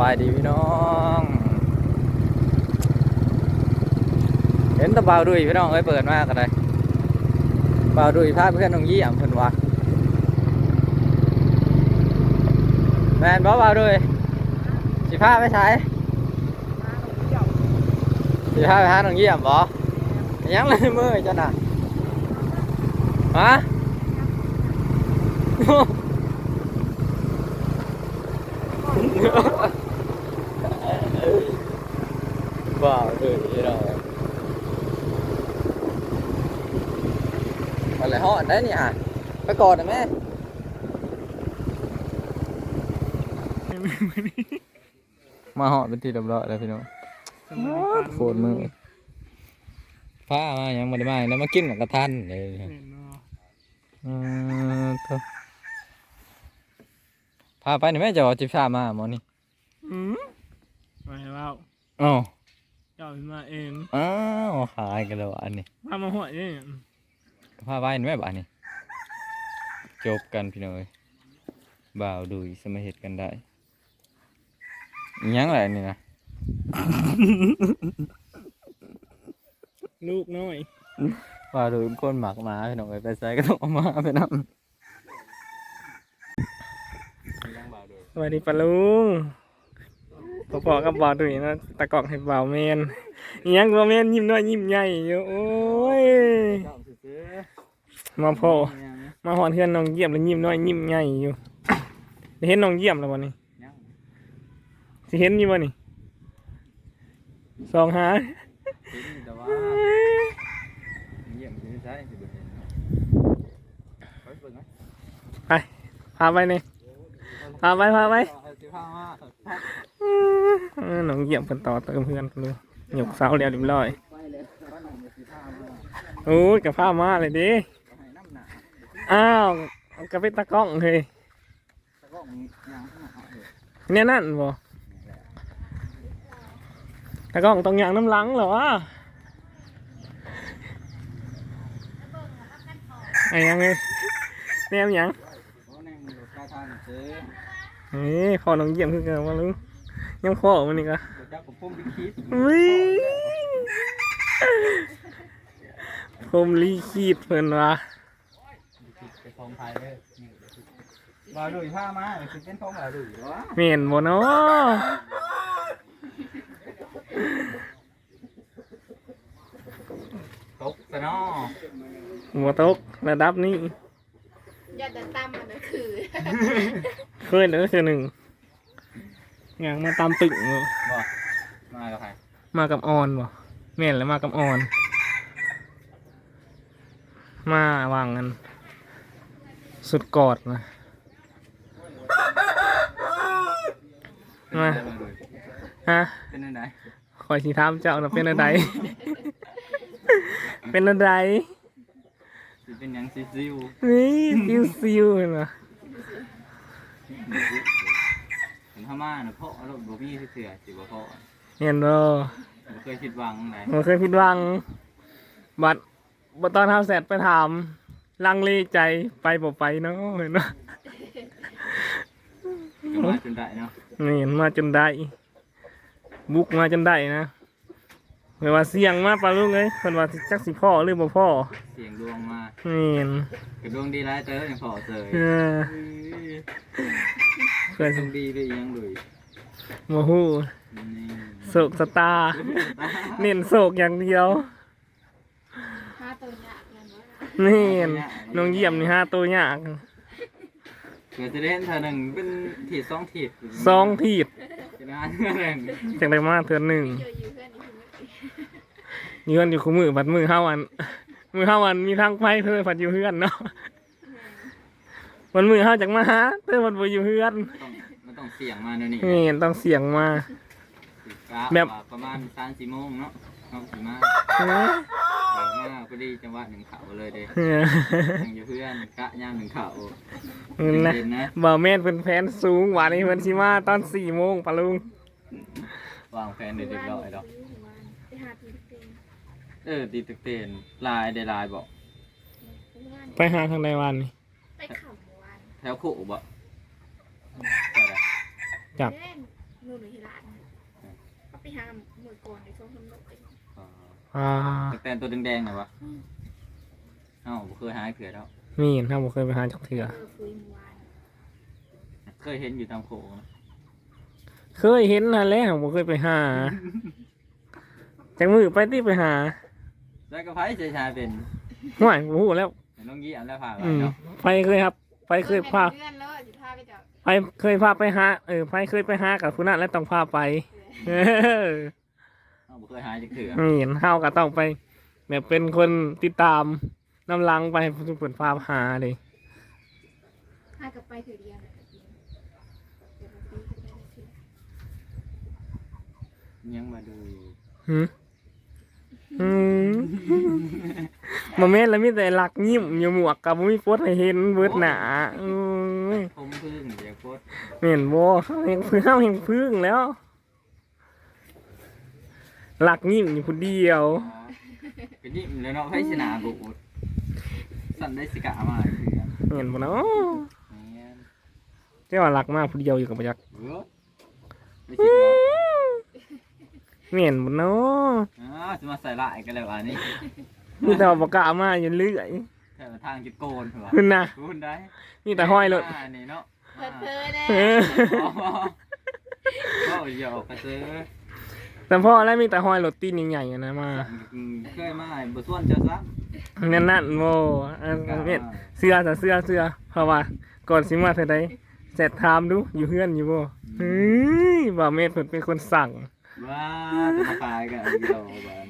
บายดีพี่น้อง เห็นตะบาวดุยพี่น้องเอ้ยเปิดมากกันเลยบาวดุยพาเพื่อนน้องยี่อ่ำเพิ่นวะแมนบ่บาวดุยสิพาไปใช้สิพาไปหาน้องยี่อ่ำบ่ยังเลยมือจ้ะน่ะฮะ ว้าวเลยพี่น้องอะไรฮอดได้นี่อะไปก่อนนะแม่มาหอดเป็นที่เรียบร้อยแล้วพี่น้องโคตรมือผ้ามายังไม่ได้มาแล้วมากินกับกระทันเลยอืมเถอะพาไปหน่อยแม่จะเอาจิบชามาหมอนี่อืมไม่เล่าอ๋อเจ้าเป็นมาเองอ้าวขายกันแล้วอันนี้พามาหัวนี่พาไปหน่อยแม่บ้านนี่จบกันพี่น้องเอ้ยบ่าวดุยสมาเหตุกันได้อิหยังไรนี่นะลูกน้อยบ่าวดุยเป็นคนหมักหมาพี่น้องเอ้ยไปใส่ก็ต้องเอามาไปนำสวัสดีปะลุง พอๆกับบ่าวดุยนะตะกอกให้บ่าวเมนอิหยังบ่าวเมนยิ้มน้อยยิ้มใหญ่อยู่โอ้ยมาพ่อมาหอนเพื่อนน้องเยี่ยมแล้วยิ้มน้อยยิ้มใหญ่อยู่ได้เห็นน้องเยี่ยมแล้ววันนี้สิเห็นอยู่บ่นี่สองหาแต่ว่าเยี่ยมที่ใช่สิเบิ่งเห็นไปเบิ่งไหมพาไปนี่พาไปพาไป เอาสิพามาเออน้องเยี่ยมเพิ่นต่อเติมเพื่อนเพิ่นเลยหยกเสาแล้วเรียบร้อยไปนั่นเดี๋ยวสิพามาโอ้ยกับผ้ามาเลยดิเอาให้น้ำหนักอ้าวกับไปตะกล้องเฮ้ยตะกร้องยางข้างหน้าเอาเถอะเนี่ยนั่นบ่ตะกล้องต้องอย่างน้ำหลังเหรอวะไอ้ยังไงแนมหยังโอ้แน่งอยู่ใต้ทางซื้อเฮ้ยพอน้องเยี่ยมคือกันว่าลุง ยังพ่อมันนี่ก็เดี๋ยวจับกับพุ่มไปคิดอุ้ยผมรีคีดเพิ่นวะไปทองไทยเลยนี่บาดุยผ้ามาเดี๋ยวคือเป็นทองบาดุยวะเมียนบ่เนาะตกซะเนาะหัวตกระดับนี้ยอดดันตั้มมันก็คือเคยแล้วก็คือหนึ่งอ ย่างมาตามตึกบ่บ่มากับใครมากับออนบ่แม่นแล้วมากับออน มาวางกัน สุดกอดนะมาฮะเป็นยังไงคอยสีถามเจ้าน่ะเป็นอะไรเป็นอะไรสิเป็นหยังซิซิวนี่ซิวซิวเห็นปะถึงพม่าน่ะพ่อรถบ่มีเสือสิบ่พ่อเห็นบ่บ่เคยคิดหวังไหนผมเคยผิดหวัง บัดบัดตอนทำเสร็จไปถาม ลังเลใจไปบ่ไปเนาะเห็นปะก็มาจนได้เนาะนี่มาจนได้ บุกมาจนได้นะ เมื่อว่าเสียงมาปลาลูกเอ้ยเพิ่นว่าสิจักสิพ่อหรือบ่พ่อเสียงดวงมานี่กระดวงดีหลายเตอยังพ่อเจอเออเพื่อนดวงดีด้วยยังดุยโมฮู้นี่โศกสตาร์เน้นโศกอย่างเดียวห้าตัวเนี่ยอย่างน้อยนี่น้องเยี่ยมนี่ห้าตัวยากเกิดจะได้เห็นเธอหนึ่งเป็นถีดสองถีดสองทีดจะได้เงินหนึ่งจังได้มาเทือนหนึ่งเจออยู่เพื่อนอีกทีนึงยืนอยู่คู่มือบัดมือห้าวัน มือห้าวันมีทางไปเธอผัดอยู่เพื่อนเนาะวันมือห้าจากมาหาเธอมันบ่อยู่เพื่อนต้องมันต้องเสี่ยงมาเดี๋ยวนี้นี่ต้องเสียงมากะแบบว่าประมาณสามสี่โมงเนาะน้องสีมาเออเดี๋ยวมาพอดีจังหวะหนึ่งเขาเลยเด้เออยังอยู่เพื่อนกะย่างหนึ่งเขานั่นนะเย็นๆนะบ่าวแม่นเป็นแฟนสูงหวานนี้เพิ่นสิมาตอนสี่โมงปะลุงวางแฟนเด็กๆดอยดอกไปหาที เต็มเออ ตีตึกเตนลายได้ลายบอกไปหาทางใดวันนี่ไปขับวันแถวขู่บ่ใช่ไหมจับเล่นนู่นหรือที่ร้านก็ไปหาหมือก่อนในช่วงทำนกเองอ่าแต่ตัวแดงๆหน่อยวะเอ้าบ่เคยหาให้เผื่อแล้วมีเห็นถ้าผมเคยไปหาจักเถื่อเออคุยเมื่อวานเคยเห็นอยู่ตามโขงนะเคยเห็นนั่นแหละผมเคยไปหาจากมือไปที่ไปหา แล้วก็ไพ่ชายชายเป็นห่วยผมพูดแล้ว น้องยี่อันแล้วพาไปอืมเนาะไปเคยครับไปเคยพาเพื่อนแล้วสิพาไปจับไปเคยพาไปหาเออไปเคยไปหากับคุณนั่นแล้วต้องพาไป เออเอ้าบ่เคยหาจักเถื่อนี่เห็นเฮาก็ต้องไปแบบเป็นคนติดตามนำลังไปให้เปิดพาหาเลยพากับไปถือเดียวเลยเดี๋ยวมาตีกันไปเลยยังมาดูหืมอืม มาเม็ดแล้วมีแต่หลักยิ้มอยู่หมวกกับบ่มีโพสให้เห็นเบิดหนาอืมผมพึ่งเดี๋ยวโคตรเห็นบ่เขาเห็นพึ่งเขาเห็นพึ่งแล้วหลักยิ้มอยู่คนเดียวก็ยิ้มแล้วเนาะไพ่ชนะบุดสั่นได้สิกะมาเถื่อเห็นบ่เนาะแม่นเจ้าว่าหลักมากผู้เดียวอยู่กับประยักษ์ เออไม่คิดว่าเห็นบ่เนาะอ๋อจะมาใส่ลายกันแล้วอันนี้มีแต่ว่าบ่กล้ามาอยู่เรื่อยแค่ทางจิตโกนเหรอขึ้นนะคุณได้มีแต่ห้อยรถานี่เนาะเพื่อเพื่อแน่เอออ๋อก็หยอกกระซื้อแต่พ่อแล้วมีแต่ห้อยรถตีนใหญ่ๆอะนะมาอืมเคยมาบ่ส่วนเจ้าซ้ำนั่นนั่นโมอันเนี่ยเสื้อแต่เสื้อเสื้อเพราะว่าก่อนสิมาเท่าใดเสร็จถามดูอยู่เฮือนอยู่บ่เฮ้ยบ่าวเมธเพิ่นเป็นคนสั่ง ว่าจะมาขายกันอีกแล้วบ้าน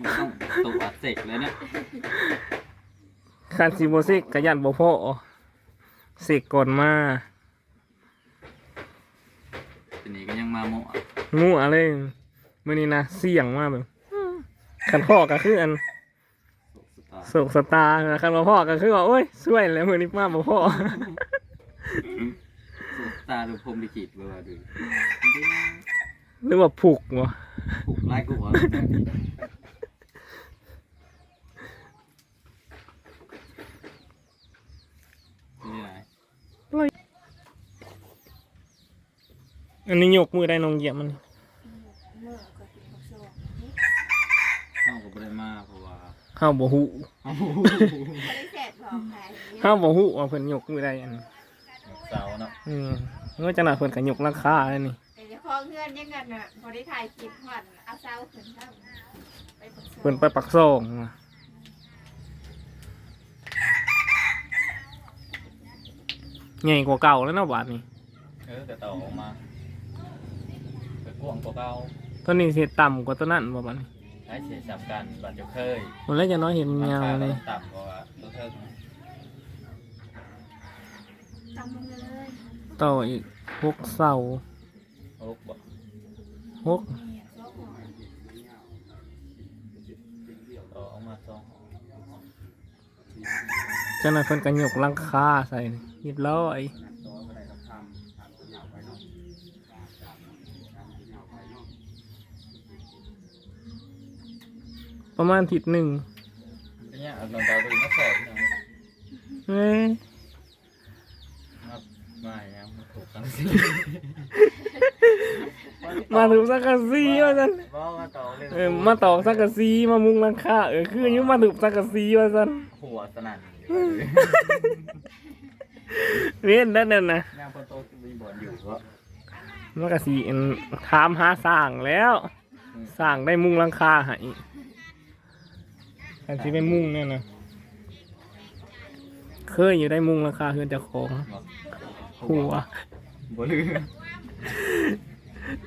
มันต้องตกอัดเสกเลยเนี่ยคันสิบ่เสกก็ยันบ่พอเสกก่อนมาทีนี้ก็ยังมาโมะงูอะไรมื้อนี้นะเสี่ยงมากแบบคันพ่อก็คืออันโศกสตาร์โศกสตาร์นะคันบ่พ่อก็คือว่าโอ้ยช่วยแล้วมื้อนี้มาบ่พ่อโศกสตาร์ดูพรหมลิขิตเบอร์ดู หรือว่าผูกบ่ผูกไล่กูเหรอนี่ไงอันนี้ยกมือได้น้องเหยียบมันเมื่อก็ถึงเขาสอบเข้ากับได้มากเพราะว่าเฮาบ่ฮู้เขาได้แสบหรอกค่ะเฮาบ่ฮู้ว่าเพิ่นยกมือได้อันเสาเนาะอืมเมื่อจังหวะเพิ่นก็ยกราคาแล้วนี่แต่เจ้าข องเงื่อนยังกันน่ะพอได้ถ่ายคลิปผ่อนเอาเศร้าขึ้นเศร้าไปปักซอยเพิ่นไปปักซองมาใหญ่กว่าเก่าแล้วเนาะบาดนี้เออแต่ต่อออกมาไปกวางกว่าเก่าตัวนี้สิต่ำกว่าตัวนั้นบ่บาดนี้ให้เสียสับกันบัตรจะเคยผมแล้วจะน้อยเห็นมันยาวเลยต่ำกว่าตัวเทิงจำมึงเลย ต่ออีกหกเสา โอ้บ่หกเนี่ยซอกหัวต่อออกมาสองจังหวะเพิ่นก็ยกหลังคาใส่นี่เรียบร้อยตัวก็ได้รับทำทำยาวไปเนาะประมาณทิศหนึ่งเนี่ยเอาลองต่อไปมาสอบเนาะเอ้ ยมามาอย่างมาถูกกันสิมาถึงสักกะซีว่าซั่นว่ามาต่อเรื่องเออมาตอกสักกะซีมามุงหลังคาเออคืออายุมาถึงสักกะซีว่าซั่นหัวสนั่นเว้นนั่นน่ะนะงานคนโตมีบ่อนอยู่ก็มันก็สิอันถามหาสร้างแล้วสร้างได้มุงหลังคาให้แต่สิเป็นมุงเนี่ยนะเคยอยู่ได้มุงหลังคาเฮือนเจ้าของ หัว บ่ลืม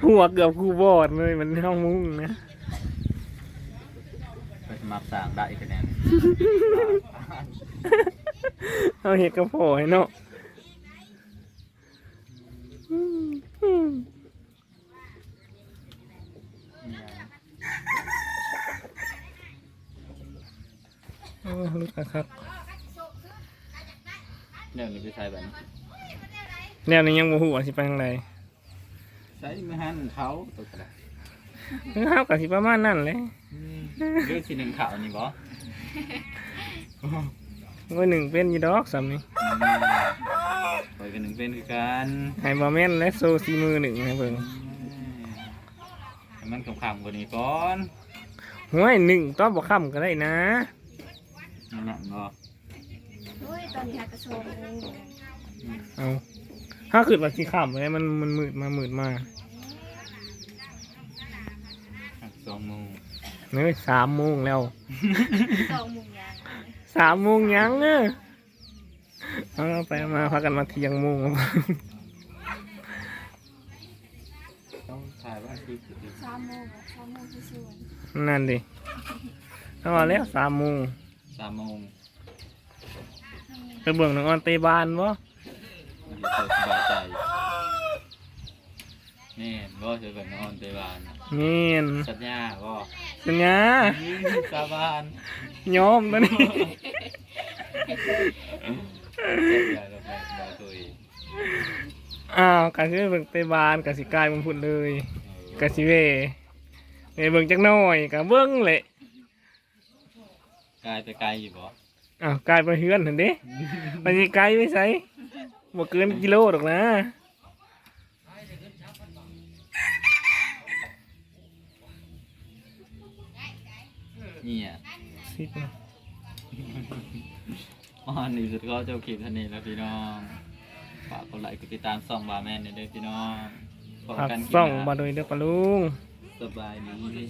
หัวเกือบกูบอดเลยมันห้องมุงนะไปสมัครสร้างได้คะแนนเอาเห็ดกระโผให้เนาะอืมอืมโอ้ลูกครับ เนี่ยนี่ไปใช้แบบนี้ แนวนี้ยังบ่ฮู้ว่าสิไปทางใดใช้มือหันเขาตัวกระเฮาก็สิประมาณนั้นแหละเรื่องสีหนึ่งขาวนี่บ่ก็หนึ่งเป็นอยู่ดอกสำนี้อยกันหนึ่งเป็นคือกันให้บอแม่นและโซซีมือหนึ่งให้เบิ่งให้มันขำๆกว่านี้ก่อนห้วยหนึ่งต้อบ่ค่ำก็ได้นะนั่นแหละบ่โอ้ยตอนนี้หากระโชมเลยเอา ถ้าขึ้นว่าสีค่ำเลยมันมันมืดมามืดมาสองโมงเนื้อสามโมงแล้วสองโมงยังสามโมงยังเนอะเอาไปมาพักกันมาเที่ยงโมงต้องถ่ายว่าคือคือสามโมงอะสามโมงที่สวนนั่นดิถ้ามาแล้วสามโมงสามโมงไปเบิ่งน้องออนเตะบานบ่มัน จะเกิดสบายใจนี่บ่เจอแบบนอนเตบานเงียนสัญญาบ่สัญญาสาบานยอมตัวนี้อย่าลงไปบ่ตัวเองอ้าวก็คือเบิ่งเตะบานกับสิกลายมันพูดเลยกับสิเวไปเบิ่งจักหน่อยกับเบิ่งแหละกายไปไกลอยู่บ่อ้าวกลายเป็นเฮือนเห็นเด้มันสิไกลไปไส บ่เกินกิโลดอกนะนี่อะสิบนะอ๋อนี่สุดก็เจ้าคลิปเท่านี้แล้วพี่น้องฝากกดไลค์กดติดตามส่องบาร์แมนเด้อพี่น้องพบผักกันคลิปส่องหน้ามาโดยเด้อปะลุงสบายดี